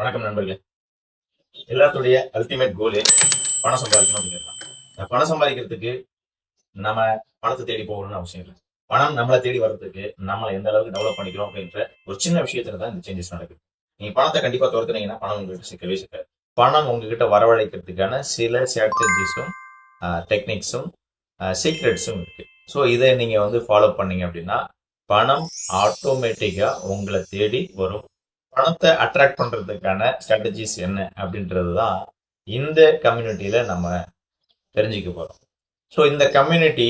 வணக்கம் நண்பர்களே. எல்லாத்துடைய அல்டிமேட் கோலு பணம் சம்பாதிக்கணும் அப்படிங்கிறது தான் இந்த பணம் சம்பாதிக்கிறதுக்கு நம்ம பணத்தை தேடி போகணும்னு அவசியம் இல்லை. பணம் நம்மளை தேடி வர்றதுக்கு நம்மளை எந்த அளவுக்கு டெவலப் பண்ணிக்கிறோம் அப்படின்ற ஒரு சின்ன விஷயத்துல தான் இந்த சேஞ்சஸ் நடக்குது. நீங்க பணத்தை கண்டிப்பா துரத்துனீங்கன்னா பணம் உங்ககிட்ட சிக்கவே சிக்காது. பணம் உங்ககிட்ட வரவழைக்கிறதுக்கான சில ஸ்ட்ராட்டஜிஸும் டெக்னிக்ஸும் சீக்ரெட்ஸும் இருக்கு. ஸோ இதை நீங்க வந்து ஃபாலோ பண்ணீங்க அப்படின்னா பணம் ஆட்டோமேட்டிக்கா உங்களை தேடி வரும். பணத்தை அட்ராக்ட் பண்றதுக்கான ஸ்ட்ராட்டஜிஸ் என்ன அப்படின்றது தான் இந்த கம்யூனிட்டியில நம்ம தெரிஞ்சுக்க போறோம். ஸோ இந்த கம்யூனிட்டி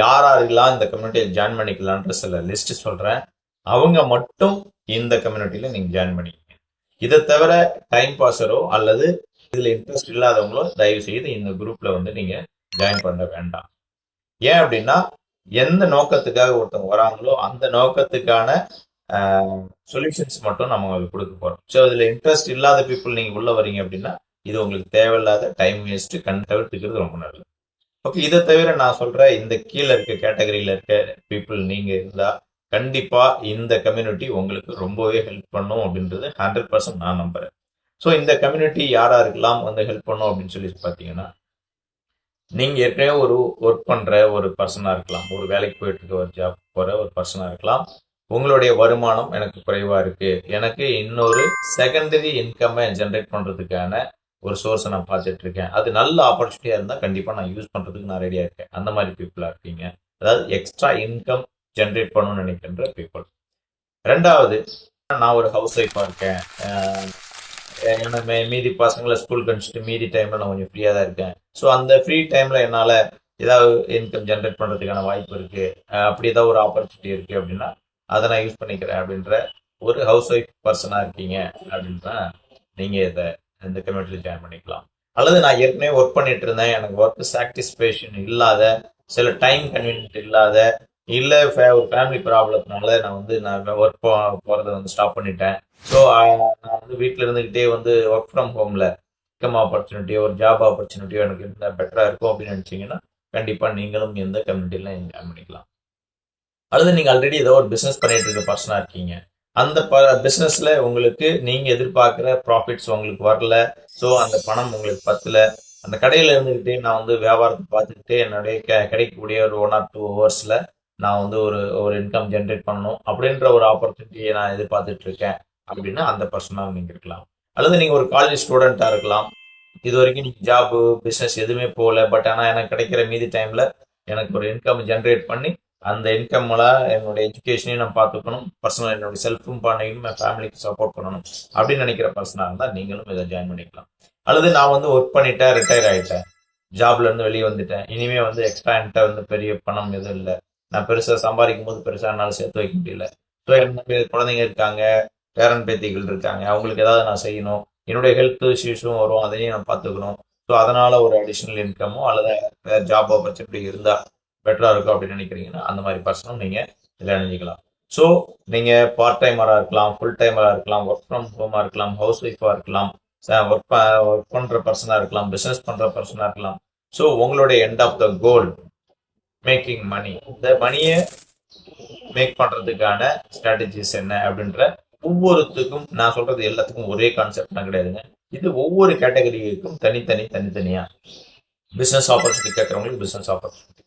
யார் யாரெல்லாம் இந்த கம்யூனிட்டியில் ஜாயின் பண்ணிக்கலான்ற சில லிஸ்ட் சொல்றேன். அவங்க மட்டும் இந்த கம்யூனிட்டியில நீங்க ஜாயின் பண்ணிக்கங்க. இதை தவிர டைம் பாஸரோ அல்லது இதுல இன்ட்ரெஸ்ட் இல்லாதவங்களோ தயவு செய்து இந்த குரூப்ல வந்து நீங்க ஜாயின் பண்ண வேண்டாம். ஏன் அப்படின்னா எந்த நோக்கத்துக்காக ஒருத்தவங்க வராங்களோ அந்த நோக்கத்துக்கான சொல்யூஷன்ஸ் மட்டும் நம்ம உங்களுக்கு கொடுக்க போறோம். ஸோ இதுல இன்ட்ரெஸ்ட் இல்லாத பீப்புள் நீங்க உள்ள வரீங்க அப்படின்னா இது உங்களுக்கு தேவையில்லாத டைம் வேஸ்ட் கண் தவிர்த்துக்கிறது ரொம்ப நல்லது. ஓகே இதை தவிர நான் சொல்றேன் இந்த கீழே இருக்க கேட்டகரியில இருக்க பீப்புள் நீங்க இருந்தா கண்டிப்பா இந்த கம்யூனிட்டி உங்களுக்கு ரொம்பவே ஹெல்ப் பண்ணும் அப்படின்றது ஹண்ட்ரட் பர்சன்ட் நான் நம்புறேன். ஸோ இந்த கம்யூனிட்டி யாரா இருக்கலாம் வந்து ஹெல்ப் பண்ணும் அப்படின்னு சொல்லி பார்த்தீங்கன்னா நீங்க ஏற்கனவே ஒரு ஒர்க் பண்ற ஒரு பர்சனா இருக்கலாம். ஒரு வேலைக்கு போயிட்டு இருக்க ஒரு ஜாப் போற ஒரு பர்சனா இருக்கலாம். உங்களுடைய வருமானம் எனக்கு குறைவா இருக்கு. எனக்கு இன்னொரு செகண்டரி இன்கம்மை ஜென்ரேட் பண்றதுக்கான ஒரு சோர்ஸை நான் பார்த்துட்டு இருக்கேன். அது நல்ல ஆப்பர்ச்சுனிட்டியா இருந்தா கண்டிப்பா நான் யூஸ் பண்றதுக்கு நான் ரெடியா இருக்கேன். அந்த மாதிரி பீப்புளா இருக்கீங்க. அதாவது எக்ஸ்ட்ரா இன்கம் ஜென்ரேட் பண்ணணும்னு நினைக்கின்ற பீப்புள் ரெண்டாவது நான் ஒரு ஹவுஸ் ஒய்ஃபாக இருக்கேன். எனக்கு மீதி பசங்களை ஸ்கூலுக்கு அனுப்பிச்சிட்டு மீதி டைம்ல நான் கொஞ்சம் ஃப்ரீயா தான் இருக்கேன். ஸோ அந்த ஃப்ரீ டைம்ல என்னால் ஏதாவது இன்கம் ஜென்ரேட் பண்றதுக்கான வாய்ப்பு இருக்கு. அப்படி ஏதாவது ஒரு ஆப்பர்ச்சுனிட்டி இருக்கு அப்படின்னா அதை நான் யூஸ் பண்ணிக்கிறேன் அப்படின்ற ஒரு ஹவுஸ் ஒய்ஃப் பர்சனாக இருக்கீங்க அப்படின்னா நீங்கள் இதை இந்த கம்யூனிட்டியில் ஜாயின் பண்ணிக்கலாம். அல்லது நான் ஏற்கனவே ஒர்க் பண்ணிட்டு இருந்தேன் எனக்கு ஒர்க் சாட்டிஸ்ஃபேக்ஷன் இல்லாத சில டைம் கன்வீனியன்ட் இல்லாத இல்லை ஃபே ஒரு ஃபேமிலி ப்ராப்ளத்தினால நான் வந்து நான் ஒர்க் போகிறத வந்து ஸ்டாப் பண்ணிட்டேன். ஸோ நான் வந்து வீட்டில் இருந்துக்கிட்டே வந்து ஒர்க் ஃப்ரம் ஹோமில் இன்கம் ஆப்பர்ச்சுனிட்டியோ ஒரு ஜாப் ஆப்பர்ச்சுனிட்டியோ எனக்கு இருந்தால் பெட்டராக இருக்கும் அப்படின்னு நினச்சிங்கன்னா கண்டிப்பாக நீங்களும் எந்த கம்யூனிட்டியில் ஜாயின் பண்ணிக்கலாம். அல்லது நீங்கள் ஆல்ரெடி ஏதோ ஒரு பிஸ்னஸ் பண்ணிட்டு இருக்க பர்சனாக இருக்கீங்க. அந்த ப பிஸ்னஸில் உங்களுக்கு நீங்கள் எதிர்பார்க்குற ப்ராஃபிட்ஸ் உங்களுக்கு வரல. ஸோ அந்த பணம் உங்களுக்கு பத்தல. அந்த கடையில் இருந்துக்கிட்டே நான் வந்து வியாபாரத்தை பார்த்துக்கிட்டே என்னுடைய கெ- கிடைக்கக்கூடிய ஒரு ஒன் ஆர் டூ ஹவர்ஸில் நான் வந்து ஒரு ஒரு இன்கம் ஜென்ரேட் பண்ணணும் அப்படின்ற ஒரு ஆப்பர்ச்சுனிட்டியை நான் எதிர்பார்த்துட்டு இருக்கேன். அப்படின்னா அந்த பர்சனாக நீங்கள் இருக்கலாம். அல்லது நீங்கள் ஒரு காலேஜ் ஸ்டூடெண்ட்டாக இருக்கலாம். இது வரைக்கும் நீங்கள் ஜாப் பிஸ்னஸ் எதுவுமே போகல. பட் ஆனால் எனக்கு கிடைக்கிற மீதி டைமில் எனக்கு ஒரு இன்கம் ஜென்ரேட் பண்ணி அந்த இன்கம்ல என்னோட எஜுகேஷனையும் நான் பார்த்துக்கணும். பர்சனல் என்னோட செல்ஃபும் பண்ணிக்கணும் என் ஃபேமிலிக்கு சப்போர்ட் பண்ணணும். அப்படின்னு நினைக்கிற பர்சனாக இருந்தால் நீங்களும் இதை ஜாயின் பண்ணிக்கலாம். அல்லது நான் வந்து ஒர்க் பண்ணிட்டேன் ரிட்டையர் ஆகிட்டேன் ஜாப்லேருந்து வெளியே வந்துட்டேன். இனிமேல் வந்து எக்ஸ்ட்ரா என்கிட்ட வந்து பெரிய பணம் எதுவும் இல்லை. நான் பெருசாக சம்பாதிக்கும் போது பெருசாக என்னால் சேர்த்து வைக்க முடியல. ஸோ என்ன குழந்தைங்க இருக்காங்க. பேரன் பேத்திகள் இருக்காங்க. அவங்களுக்கு ஏதாவது நான் செய்யணும். என்னுடைய ஹெல்த் இஷ்யூஸும் வரும். அதையும் நான் பார்த்துக்கணும். ஸோ அதனால் ஒரு அடிஷ்னல் இன்கமோ அல்லது வேற ஜாப் ஆப்பர்ச்சுனிட்டி இருந்தால் பெட்டராக இருக்கும் அப்படின்னு நினைக்கிறீங்கன்னா அந்த மாதிரி பர்சனும் நீங்க இதில் அணிஞ்சிக்கலாம் ஸோ நீங்க பார்ட் டைமராக இருக்கலாம் ஃபுல் டைமராக இருக்கலாம் ஒர்க் ஃப்ரம் ஹோமா இருக்கலாம் ஹவுஸ் ஒய்ஃபாக இருக்கலாம் ஒர்க் ஒர்க் பண்ற பர்சனாக இருக்கலாம் பிசினஸ் பண்ற பர்சனாக இருக்கலாம். ஸோ உங்களுடைய end of the goal making money இந்த மணியை மேக் பண்றதுக்கான ஸ்ட்ராட்டஜிஸ் என்ன அப்படின்ற ஒவ்வொருத்துக்கும் நான் சொல்றது எல்லாத்துக்கும் ஒரே கான்செப்ட்லாம் கிடையாதுங்க. இது ஒவ்வொரு கேட்டகரிக்கும் தனித்தனி தனித்தனியா. பிசினஸ் ஆப்பர்ச்சுனிட்டி கேட்குறவங்களுக்கு பிசினஸ் ஆப்பர்ச்சுனிட்டி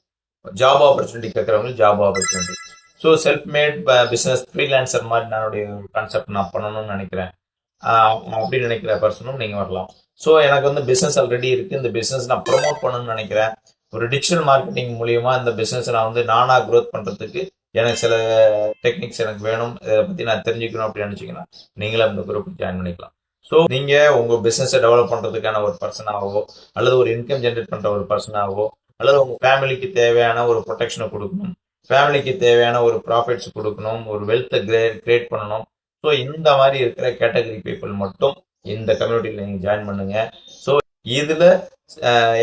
ஜாப் ஆப்பர்ச்சுனிட்டி கேட்குறவங்களுக்கு job opportunity so self made business freelancer மாதிரி நானுடைய கான்செப்ட் நான் பண்ணணும்னு நினைக்கிறேன். ஆஹ் அப்படின்னு நினைக்கிற பர்சனும் நீங்கள் வரலாம். ஸோ எனக்கு வந்து பிஸ்னஸ் ஆல்ரெடி இருக்குது இந்த பிஸ்னஸ் நான் ப்ரொமோட் பண்ணணும்னு நினைக்கிறேன். ஒரு டிஜிட்டல் மார்க்கெட்டிங் மூலியமா இந்த பிஸ்னஸ் நான் வந்து நானாக க்ரோத் பண்ணுறதுக்கு எனக்கு சில டெக்னிக்ஸ் எனக்கு வேணும். இதை பற்றி நான் தெரிஞ்சுக்கணும் அப்படின்னு நினைச்சீங்கன்னா நீங்களும் இந்த குரூப் ஜாயின் பண்ணிக்கலாம். ஸோ நீங்கள் உங்கள் பிஸ்னஸை டெவலப் பண்ணுறதுக்கான ஒரு பர்சனாகவோ அல்லது ஒரு இன்கம் ஜென்ரேட் பண்ணுற ஒரு பர்சனாகவோ அல்லது உங்க ஃபேமிலிக்கு தேவையான ஒரு ப்ரொடெக்ஷனை கொடுக்கணும். ஃபேமிலிக்கு தேவையான ஒரு ப்ராஃபிட்ஸ் கொடுக்கணும். ஒரு வெல்த்தை கிரியேட் பண்ணணும். ஸோ இந்த மாதிரி இருக்கிற கேட்டகரி பீப்புள் மட்டும் இந்த கம்யூனிட்டியில் நீங்கள் ஜாயின் பண்ணுங்க. ஸோ இதில்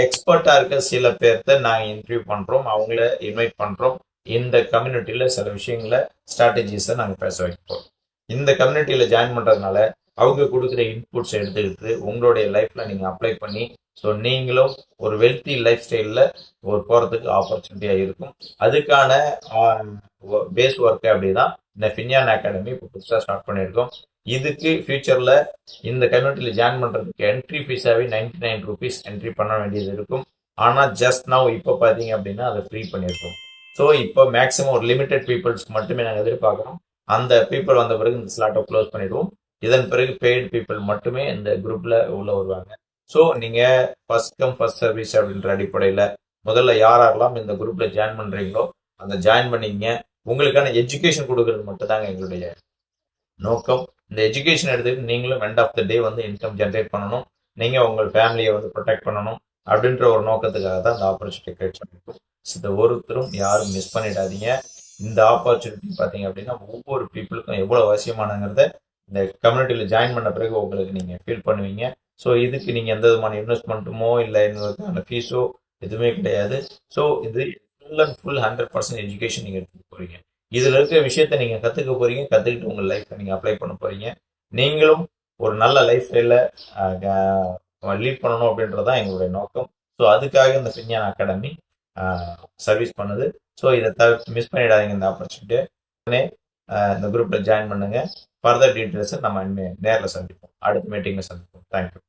எக்ஸ்பர்ட்டாக இருக்க சில பேர்த்த நாங்கள் இன்டர்வியூ பண்ணுறோம் அவங்கள இன்வைட் பண்ணுறோம் இந்த கம்யூனிட்டியில் சில விஷயங்களை ஸ்ட்ராட்டஜிஸை நாங்கள் பேச வைப்போம். இந்த கம்யூனிட்டியில் ஜாயின் பண்ணுறதுனால அவங்க கொடுக்குற இன்புட்ஸ் எடுத்துக்கிட்டு உங்களுடைய லைஃப்ல நீங்க அப்ளை பண்ணி ஸோ நீங்களும் ஒரு வெல்த்தி லைஃப் ஸ்டைலில் ஒரு போகிறதுக்கு ஆப்பர்ச்சுனிட்டியாக இருக்கும். அதுக்கான பேஸ் ஒர்க் அப்படின்னா இந்த ஃபின்யான் அகாடமி இப்போ புதுசாக ஸ்டார்ட் பண்ணியிருக்கோம். இதுக்கு ஃபியூச்சரில் இந்த கம்யூனிட்டியில் ஜாயின் பண்ணுறதுக்கு என்ட்ரி ஃபீஸாகவே நைன்டி நைன் ருபீஸ் என்ட்ரி பண்ண வேண்டியது இருக்கும். ஆனால் ஜஸ்ட் நவ் இப்போ பார்த்தீங்க அப்படின்னா அதை ஃப்ரீ பண்ணியிருக்கோம். ஸோ இப்போ மேக்ஸிமம் ஒரு லிமிடெட் பீப்புள்ஸ்க்கு மட்டுமே நாங்கள் எதிர்பார்க்குறோம். அந்த பீப்புள் வந்த பிறகு இந்த ஸ்லாட்டை க்ளோஸ் பண்ணிடுவோம். இதன் பிறகு பெய்டு பீப்புள் மட்டுமே இந்த குரூப்ல உள்ள வருவாங்க. ஸோ நீங்க ஃபர்ஸ்ட் கம் ஃபர்ஸ்ட் சர்வீஸ் அப்படின்ற அடிப்படையில் முதல்ல யார் யாரெல்லாம் இந்த குரூப்ல ஜாயின் பண்றீங்களோ அந்த ஜாயின் பண்ணிங்க. உங்களுக்கான எஜுகேஷன் கொடுக்கறது மட்டும் தாங்க எங்களுடைய நோக்கம். இந்த எஜுகேஷன் எடுத்துக்கிட்டு நீங்களும் எண்ட் ஆஃப் த டே வந்து இன்கம் ஜென்ரேட் பண்ணணும். நீங்க உங்கள் ஃபேமிலியை வந்து ப்ரொடெக்ட் பண்ணணும் அப்படின்ற ஒரு நோக்கத்துக்காக தான் இந்த ஆப்பர்ச்சுனிட்டி கிரியேட் பண்ணிருக்கோம். இந்த ஒருத்தரும் யாரும் மிஸ் பண்ணிடாதீங்க. இந்த ஆப்பர்ச்சுனிட்டி பார்த்தீங்க அப்படின்னா ஒவ்வொரு பீப்புளுக்கும் எவ்வளோ அவசியமானங்கிறத இந்த கம்யூனிட்டியில் ஜாயின் பண்ண பிறகு உங்களுக்கு நீங்கள் ஃபீல் பண்ணுவீங்க. ஸோ இதுக்கு நீங்கள் எந்த விதமான இன்வெஸ்ட்மெண்ட்டுமோ இல்லை இதுக்கான ஃபீஸோ எதுவுமே கிடையாது. ஸோ இது full and full hundred percent education நீங்கள் எடுத்துக்க போகிறீங்க இதில் இருக்கிற விஷயத்த நீங்கள் கற்றுக்க போகிறீங்க கற்றுக்கிட்டு உங்கள் லைஃப்பை நீங்கள் அப்ளை பண்ண போகிறீங்க நீங்களும் ஒரு நல்ல லைஃப் ஸ்டைலில் லீட் பண்ணணும் அப்படின்றது தான் எங்களுடைய நோக்கம். ஸோ அதுக்காக இந்த விஞ்ஞான அகாடமி சர்வீஸ் பண்ணுது. ஸோ இதை தவிர்த்து மிஸ் பண்ணிடாதீங்க இந்த ஆப்பர்ச்சுனிட்டியை உடனே இந்த குரூப்பில் ஜாயின் பண்ணுங்க. ஃபர்தர் டீட்டெயில்ஸை நம்ம நேரில் சந்திப்போம். அடுத்த மீட்டிங்கில் சந்திப்போம். தேங்க்யூ